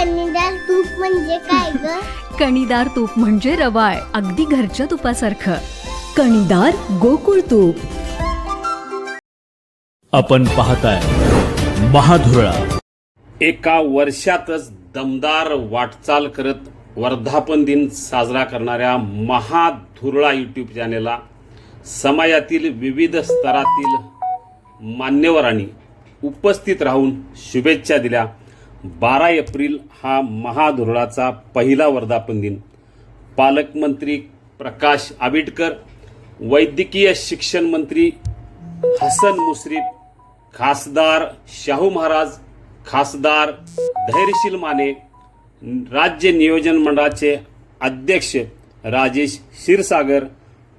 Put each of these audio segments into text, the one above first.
कणीदार तूप म्हणजे काय ग? कणीदार तूप म्हणजे रवाळ अगदी घरच्या तुपासारखं. कणीदार गोकुळ तूप. आपण पाहताय महाधुरळा. एका वर्षातच दमदार वाटचाल करत वर्धापन दिन साजरा करणाऱ्या महाधुरळा यूट्यूब चॅनेलला समाजातील विविध स्तरातील मान्यवरांनी उपस्थित राहून शुभेच्छा दिल्या. बारा एप्रिल हा महाधुरळाचा पहिला वर्धापन दिन. पालकमंत्री प्रकाश आबिटकर वैद्यकीय शिक्षण मंत्री हसन मुश्रीफ खासदार शाहू महाराज खासदार धैर्यशील माने राज्य नियोजन मंडळाचे अध्यक्ष राजेश क्षीरसागर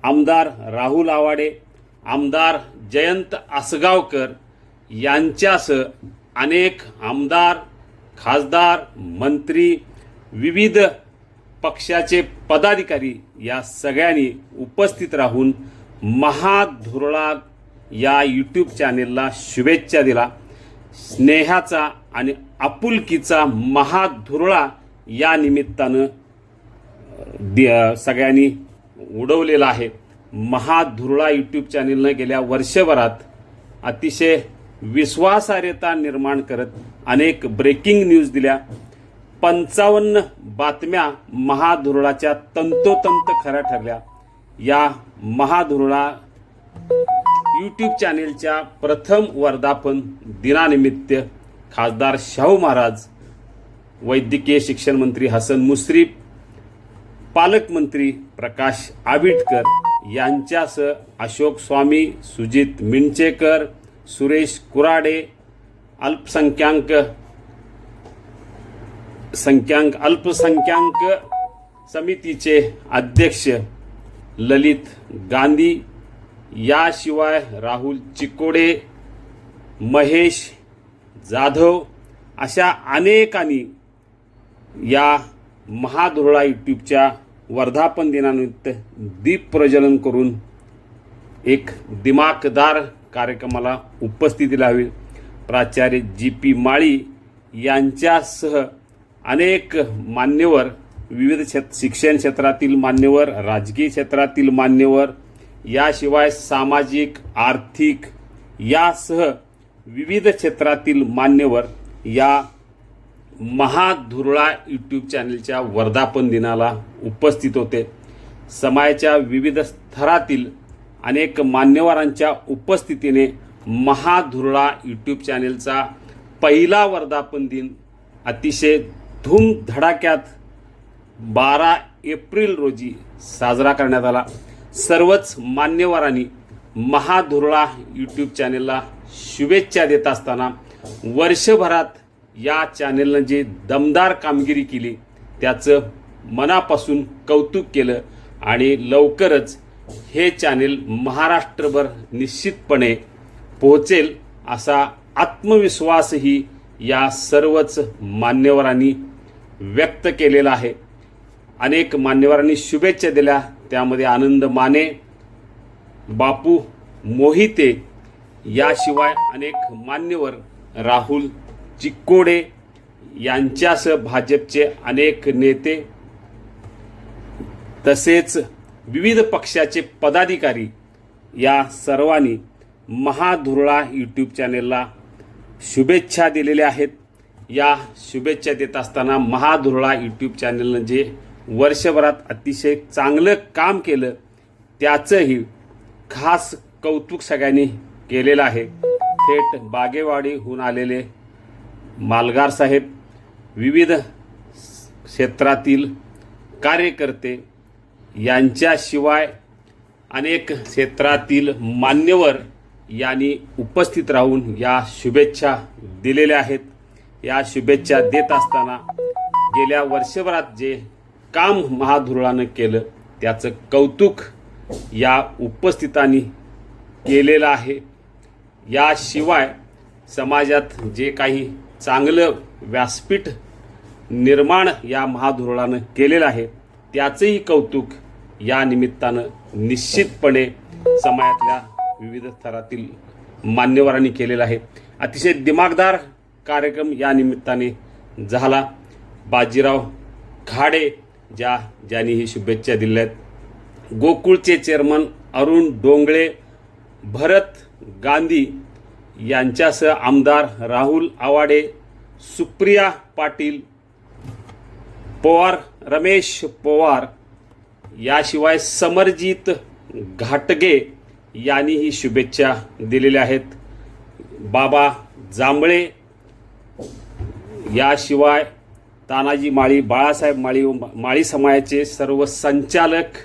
आमदार राहुल आवाडे आमदार जयंत आसगावकर यांच्यासह अनेक आमदार खासदार मंत्री विविध पक्षाचे पदाधिकारी या सगळ्यांनी उपस्थित राहून महाधुरळा या यूट्यूब चॅनेलला शुभेच्छा दिला. स्नेहाचा आणि आपुलकीचा महाधुरळा या निमित्तानं दि- सगळ्यांनी उडवलेला आहे. महाधुरळा यूट्यूब चॅनेलनं गेल्या वर्षभरात अतिशय विश्वासार्हता निर्माण करत अनेक ब्रेकिंग न्यूज दिल्या. पंचावन्न बातम्या महाधुरळाच्या तंतोतंत खऱ्या ठरल्या. या महाधुरळा यूट्यूब चॅनेलच्या प्रथम वर्धापन दिनानिमित्त खासदार शाहू महाराज वैद्यकीय शिक्षण मंत्री हसन मुश्रीफ पालकमंत्री प्रकाश आबिटकर यांच्यासह अशोक स्वामी सुजित मिंचेकर सुरेश कुराडे अल्पसंख्याक संख्यांक अल्पसंख्याक समितीचे अध्यक्ष ललित गांधी याशिवाय राहुल चिकोडे महेश जाधव अशा अनेकांनी या महाधुरळा यूट्यूबच्या वर्धापन दिनानिमित्त दीप प्रज्वलन करून एक दिमाखदार कार्यक्रमाला उपस्थिती लावी प्राचार्य जी पी माळी यांच्यासह अनेक मान्यवर विविध क्षेत्र शिक्षण क्षेत्रातील मान्यवर राजकीय क्षेत्रातील मान्यवर याशिवाय सामाजिक आर्थिक यासह विविध क्षेत्रातील मान्यवर या महाधुरळा यूट्यूब चॅनलच्या वर्धापन दिनाला उपस्थित होते. समाजाच्या विविध स्तरातील अनेक मान्यवरांच्या उपस्थितीने महाधुरळा यूट्यूब चॅनेलचा पहिला वर्धापन दिन अतिशय धूमधडाक्यात बारा एप्रिल रोजी साजरा करण्यात आला. सर्वच मान्यवरांनी महाधुरळा यूट्यूब चॅनेलला शुभेच्छा देत असताना वर्षभरात या चॅनेलनं जी दमदार कामगिरी केली त्याचं मनापासून कौतुक केलं आणि लवकरच हे चॅनेल महाराष्ट्रभर निश्चितपणे पोहोचेल असा आत्मविश्वासही या सर्वच मान्यवरांनी व्यक्त केलेला आहे. अनेक मान्यवरांनी शुभेच्छा दिल्या. त्यामध्ये आनंद माने बापू मोहिते याशिवाय अनेक मान्यवर राहुल चिक्कोडे यांच्यासह भाजपचे अनेक नेते. तसेच विविध पक्षाचे पदाधिकारी या सर्वांनी महाधुरळा यूट्यूब चॅनेलला शुभेच्छा दिलेल्या आहेत. या शुभेच्छा देत असताना महाधुरळा यूट्यूब चॅनलनं जे वर्षभरात अतिशय चांगलं काम केलं त्याचंही खास कौतुक सगळ्यांनी केलेलं आहे. थेट बागेवाडीहून आलेले मालगार साहेब विविध क्षेत्रातील कार्यकर्ते यांच्याशिवाय अनेक क्षेत्रातील मान्यवर यांनी उपस्थित राहून या शुभेच्छा दिलेल्या आहेत. या शुभेच्छा देत असताना गेल्या वर्षभरात जे काम महाधुरळानं केलं त्याचं कौतुक या उपस्थितांनी केलेलं आहे. याशिवाय समाजात जे काही चांगलं व्यासपीठ निर्माण या महाधुरळानं केलेलं आहे त्याचंही कौतुक या निमित्तानं निश्चितपणे समाजातल्या विविध स्तरातील मान्यवरांनी केलेलं आहे. अतिशय दिमागदार कार्यक्रम या निमित्ताने झाला. बाजीराव खाडे ज्या ज्यांनी ही शुभेच्छा दिल्या आहेत गोकुळचे चेअरमन अरुण डोंगळे भरत गांधी यांच्यासह आमदार राहुल आवाडे सुप्रिया पाटील पवार रमेश पवार याशिवाय समरजित घाटगे यांनीही शुभेच्छा दिलेल्या आहेत. बाबा जांभळे याशिवाय तानाजी माळी बाळासाहेब माळी माळी समाजाचे सर्व संचालक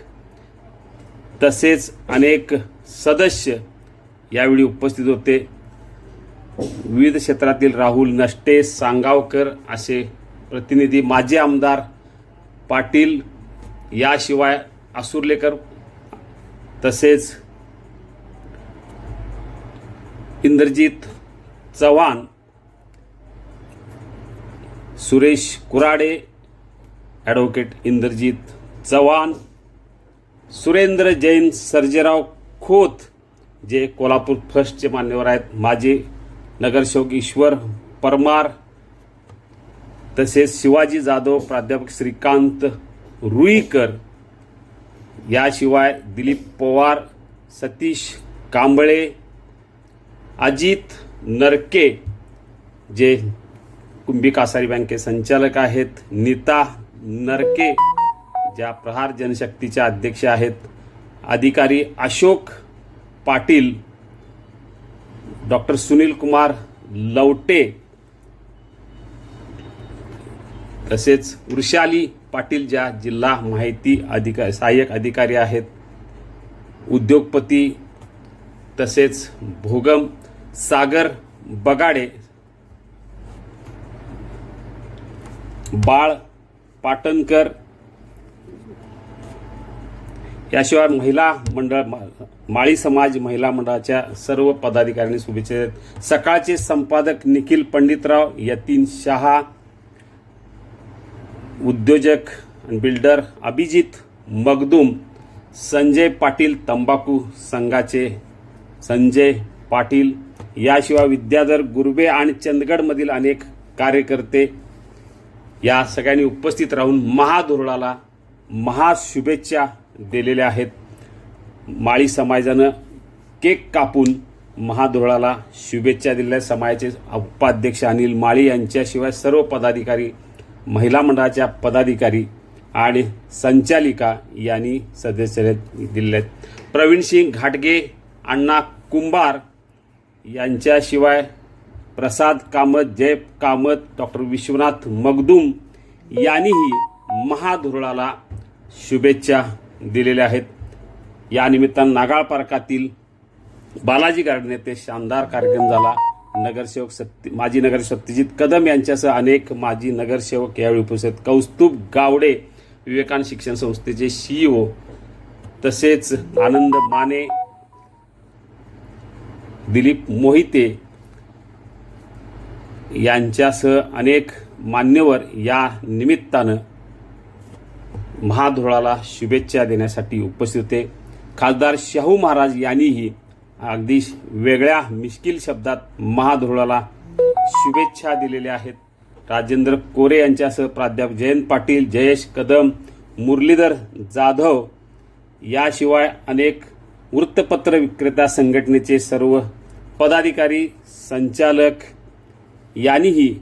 तसेच अनेक सदस्य यावेळी उपस्थित होते. विविध क्षेत्रातील राहुल नष्टे सांगावकर असे प्रतिनिधी माजी आमदार पाटील याशिवाय आसुर्लेकर तसेच इंद्रजित चव्हाण सुरेश कुराडे ॲडव्होकेट इंद्रजित चव्हाण सुरेंद्र जैन सर्जेराव खोत जे कोल्हापूर फर्स्टचे मान्यवर आहेत माजी नगरसेवक ईश्वर परमार तसेच शिवाजी जाधव प्राध्यापक श्रीकांत रुईकर याशिवाय दिलीप पवार सतीश कांबळे अजित नरके जे कुंभी कासारी बँके संचालक आहेत नीता नरके ज्या प्रहार जनशक्तीच्या अध्यक्ष आहेत अधिकारी अशोक पाटील डॉक्टर सुनील कुमार लवटे तसेच वृषाली पाटील ज्या जिल्हा माहिती अधिका सहाय्यक अधिकारी आहेत उद्योगपती तसेच भोगम सागर बगाडे बाळ पाटणकर याशिवाय महिला मंडळ माळी समाज महिला मंडळाच्या सर्व पदाधिकाऱ्यांनी शुभेच्छा देत सकाळचे संपादक निखिल पंडितराव यतीन शहा उद्योजक बिल्डर अभिजित मगदूम संजय पाटील तंबाखू संघाचे संजय पाटील. याशिवाय विद्याधर गुरबे आणि चंदगडमधील अनेक कार्यकर्ते या सगळ्यांनी उपस्थित राहून महाधुरळाला महाशुभेच्छा दिलेल्या आहेत. माळी समाजानं केक कापून महाधुरळाला शुभेच्छा दिलेल्या समाजाचे उपाध्यक्ष अनिल माळी यांच्याशिवाय सर्व पदाधिकारी महिला मंडळाच्या पदाधिकारी आणि संचालिका यांनी सदस्य दिले आहेत. प्रवीण सिंग घाटगे अण्णा कुंभार यांच्याशिवाय प्रसाद कामत जय कामत डॉक्टर विश्वनाथ मगदूम यांनीही महाधुरळाला शुभेच्छा दिलेल्या आहेत. या निमित्तानं नागाळ पार्कातील बालाजी गार्डन येथे शानदार कार्यक्रम झाला. नगरसेवक सत्य माजी नगरसेवक सत्यजित कदम यांच्यासह अनेक माजी नगरसेवक यावेळी उपस्थित कौस्तुभ गावडे विवेकानंद शिक्षण संस्थेचे सीईओ तसेच आनंद माने दिलीप मोहिते यांच्यासह अनेक मान्यवर या निमित्तानं महाधुराला शुभेच्छा देण्यासाठी उपस्थित होते. खासदार शाहू महाराज यांनीही अगदी वेगळ्या मिश्किल शब्दात महाधुराला शुभेच्छा दिलेल्या आहेत. राजेंद्र कोरे यांच्यासह प्राध्यापक जयंत पाटील जयेश कदम मुरलीधर जाधव याशिवाय अनेक वृत्तपत्र विक्रेता संघटनेचे सर्व पदाधिकारी संचालक यांनीही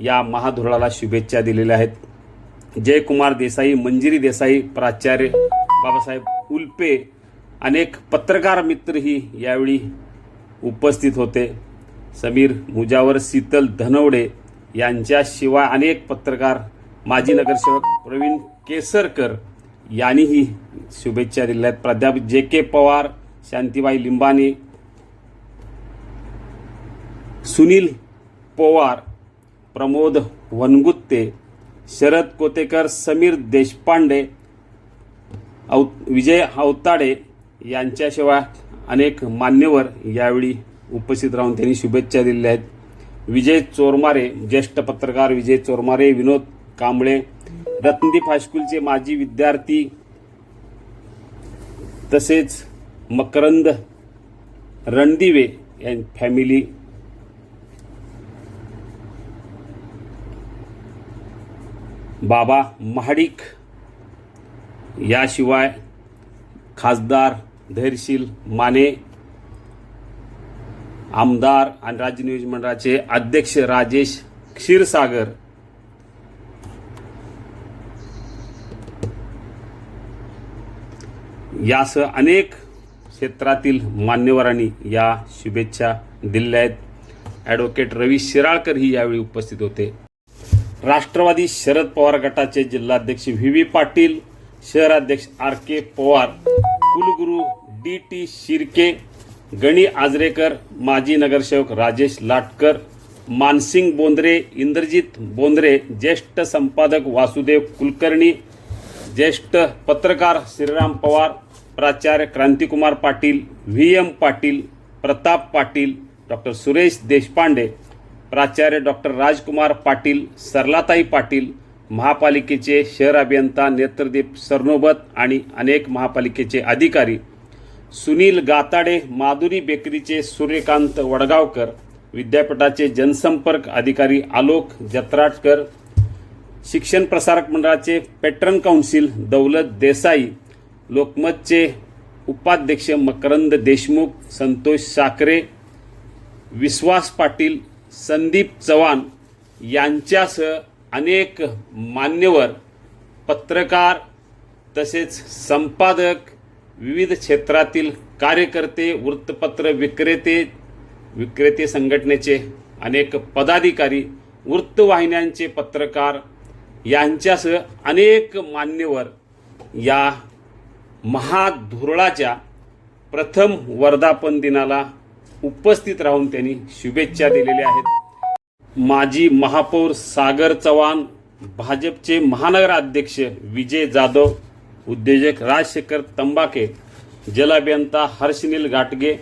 या महाधुराला शुभेच्छा दिलेल्या आहेत. जयकुमार देसाई मंजिरी देसाई प्राचार्य बाबासाहेब उल्पे अनेक पत्रकार मित्रही यावेळी उपस्थित होते. समीर मुजावर शीतल धनवडे यांच्याशिवाय अनेक पत्रकार माजी नगरसेवक प्रवीण केसरकर यांनीही शुभेच्छा दिल्या आहेत. प्राध्यापक जे के पवार शांतीबाई लिंबाने सुनील पवार प्रमोद वनगुत्ते शरद कोतेकर समीर देशपांडे औ विजय अवताडे यांच्याशिवाय अनेक मान्यवर यावेळी उपस्थित राहून त्यांनी शुभेच्छा दिलेल्या आहेत. विजय चोरमारे ज्येष्ठ पत्रकार विजय चोरमारे विनोद कांबळे रत्नदीप हायस्कूलचे माजी विद्यार्थी तसेच मकरंद रणदिवे यां फॅमिली बाबा महाडिक याशिवाय खासदार धैर्यशील माने आमदार आणि राज्य नियोजन मंडळाचे अध्यक्ष राजेश क्षीरसागर. यासह अनेक क्षेत्रातील मान्यवरांनी या शुभेच्छा दिल्या आहेत. ॲडव्होकेट रवी शिराळकर ही यावेळी उपस्थित होते. राष्ट्रवादी शरद पवार गटाचे जिल्हाध्यक्ष व्ही व्ही पाटील शहराध्यक्ष आर के पवार कुलगुरू डी टी शिर्के गणी आजरेकर माजी नगरसेवक राजेश लाटकर मानसिंग बोंद्रे इंद्रजित बोंद्रे ज्येष्ठ संपादक वासुदेव कुलकर्णी ज्येष्ठ पत्रकार श्रीराम पवार प्राचार्य Krantikumar Patil V M Patil Pratap Patil doctor Suresh Deshpande प्राचार्य डॉक्टर राजकुमार पाटील सरलाताई पाटील महापालिकेचे शहर अभियंता नेत्रदीप सरनोबत आणि अनेक महापालिकेचे अधिकारी सुनील गाताडे माधुरी बेकरीचे सूर्यकांत वडगावकर विद्यापीठाचे जनसंपर्क अधिकारी आलोक जत्राटकर शिक्षण प्रसारक मंडळाचे पेट्रन काउन्सिल दौलत देसाई लोकमतचे उपाध्यक्ष मकरंद देशमुख संतोष साखरे विश्वास पाटील संदीप चव्हाण यांच्यासह अनेक मान्यवर पत्रकार तसेच संपादक विविध क्षेत्रातील कार्यकर्ते वृत्तपत्र विक्रेते विक्रेते संघटनेचे अनेक पदाधिकारी वृत्तवाहिन्यांचे पत्रकार यांच्यासह अनेक मान्यवर या महाधुरळाच्या प्रथम वर्धापन दिनाला उपस्थित राहून त्यांनी शुभेच्छा दिलेल्या आहेत. माजी महापौर सागर चव्हाण भाजपचे महानगराध्यक्ष विजय जाधव उद्योजक राजशेखर तंबाके जलाभियंता हर्षनील घाटगे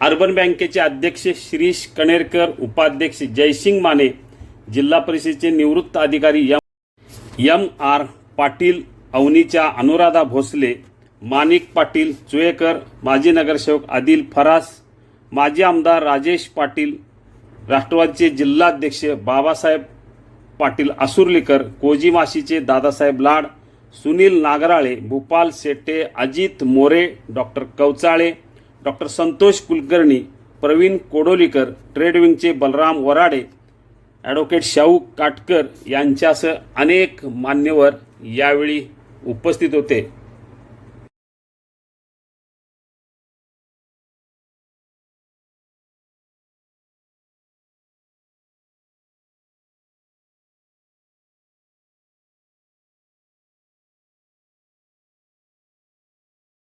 अर्बन बँकेचे अध्यक्ष शिरीष कणेरकर उपाध्यक्ष जयसिंग माने जिल्हा परिषदेचे निवृत्त अधिकारी यम एम आर पाटील अवनीच्या अनुराधा भोसले माणिक पाटील चुयेकर माजी नगरसेवक आदिल फरास माजी आमदार राजेश पाटील राष्ट्रवादीचे जिल्हाध्यक्ष बाबासाहेब पाटील आसुर्लीकर कोजीमाशीचे दादासाहेब लाड सुनील नागराळे भूपाल शेट्टे अजित मोरे डॉक्टर कवचाळे डॉक्टर संतोष कुलकर्णी प्रवीण कोडोलीकर ट्रेडविंगचे बलराम वराडे ॲडव्होकेट शाहू काटकर यांच्यासह अनेक मान्यवर यावेळी उपस्थित होते.